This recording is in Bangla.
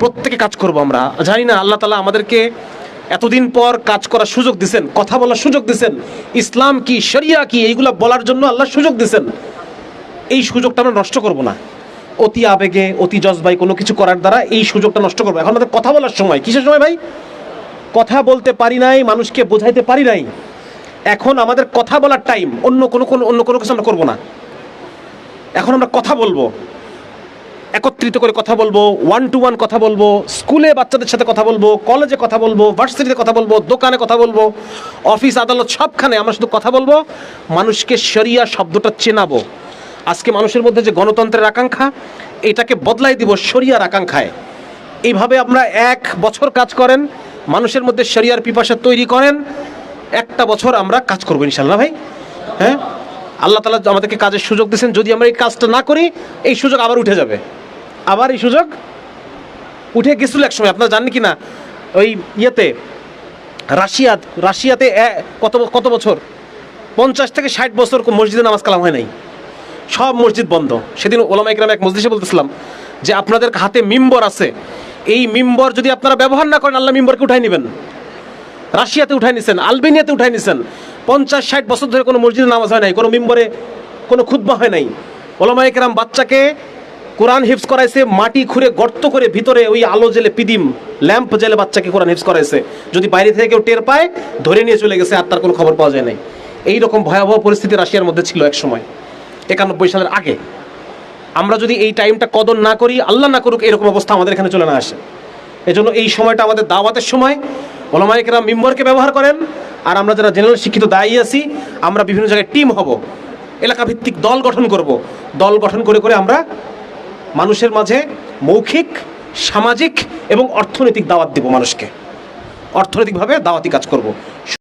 প্রত্যেকে কাজ করব আমরা। জানি না, আল্লাহ তালা আমাদেরকে এতদিন পর কাজ করার সুযোগ দিছেন, কথা বলার সুযোগ দিছেন, ইসলাম কি, শরিয়া কি, এইগুলা বলার জন্য আল্লাহ সুযোগ দিছেন। এই সুযোগটা আমরা নষ্ট করব না। অতি আবেগে, অতি জজবাই কোনো কিছু করার দ্বারা এই সুযোগটা নষ্ট করব। এখন আমাদের কথা বলার সময়, কিসের সময় ভাই? কথা বলতে পারি নাই, মানুষকে বোঝাইতে পারি নাই। এখন আমাদের কথা বলার টাইম অন্য কোনো কোনো অন্য কোনো কিছু আমরা করব না। এখন আমরা কথা বলব। একত্রিত করে কথা বলব ওয়ান টু ওয়ান কথা বলব, স্কুলে বাচ্চাদের সাথে কথা বলব কলেজে কথা বলব ভার্সিটিতে কথা বলব, দোকানে কথা বলব অফিস আদালত সবখানে আমরা শুধু কথা বলব, মানুষকে শরিয়া শব্দটা চেনাবো। আজকে মানুষের মধ্যে যে গণতন্ত্রের আকাঙ্ক্ষা, এটাকে বদলাই দিব শরিয়ার আকাঙ্ক্ষায়। এইভাবে আমরা এক বছর কাজ করেন, মানুষের মধ্যে শরিয়ার পিপাসা তৈরি করেন, একটা বছর আমরা কাজ করব ইনশাল্লাহ ভাই। হ্যাঁ? আল্লাহ তালা আমাদেরকে কাজের সুযোগ দিয়েছেন, যদি আমরা এই কাজটা না করি, এই সুযোগ আবার উঠে যাবে। আবার এই সুযোগ। উঠে গেছিল এক সময়, আপনারা জানেন কি না? ওই ইয়েতে রাশিয়া রাশিয়াতে কত কত বছর? পঞ্চাশ থেকে ষাট বছর মসজিদে নামাজ কালাম হয় নাই। সব মসজিদ বন্ধ। সেদিন ওলামা ইকরাম এক মসজিদে বলতেছিলাম যে, আপনাদের হাতে মিম্বর আছে। এই মিম্বর যদি আপনারা ব্যবহার না করেন, আল্লাহ মিম্বরকে উঠাই নেবেন। রাশিয়াতে উঠাই নিছেন, আলবেনিয়াতে উঠাই নিছেন। পঞ্চাশ, ষাট বছর ধরে কোনো মসজিদে নামাজ হয় নাই, কোনো মিম্বরে কোনো খুদ্া হয় নাই। ওলামা ইকরাম বাচ্চাকে কোরআন হিফজ করাইছে, মাটি খুঁড়ে গর্ত করে ভিতরে ওই আলো জেলে পিদিম, ল্যাম্প জেলে বাচ্চাকে কোরআন হিফজ করাইছে। যদি বাইরে থেকে কেউ টের পায়, ধরে নিয়ে চলে গেছে, আর তার কোনো খবর পাওয়া যায় নাই। এই রকম ভয়াবহ পরিস্থিতি রাশিয়ার মধ্যে ছিল এক সময়, একানব্বই সালের আগে। আমরা যদি এই টাইমটা কদর না করি, আল্লাহ না করুক, এরকম অবস্থা আমাদের এখানে চলে না আসে। এজন্য এই সময়টা আমাদের দাওয়াতের সময় ওলামাইকেরা মিম্বরকে ব্যবহার করেন, আর আমরা যারা জেনারেল শিক্ষিত দায়ী আছি, আমরা বিভিন্ন জায়গায় টিম হব এলাকা ভিত্তিক দল গঠন করব। দল গঠন করে করে আমরা মানুষের মাঝে মৌখিক সামাজিক এবং অর্থনৈতিক দাওয়াত দেব মানুষকে। অর্থনৈতিকভাবে দাওয়াতি কাজ করব।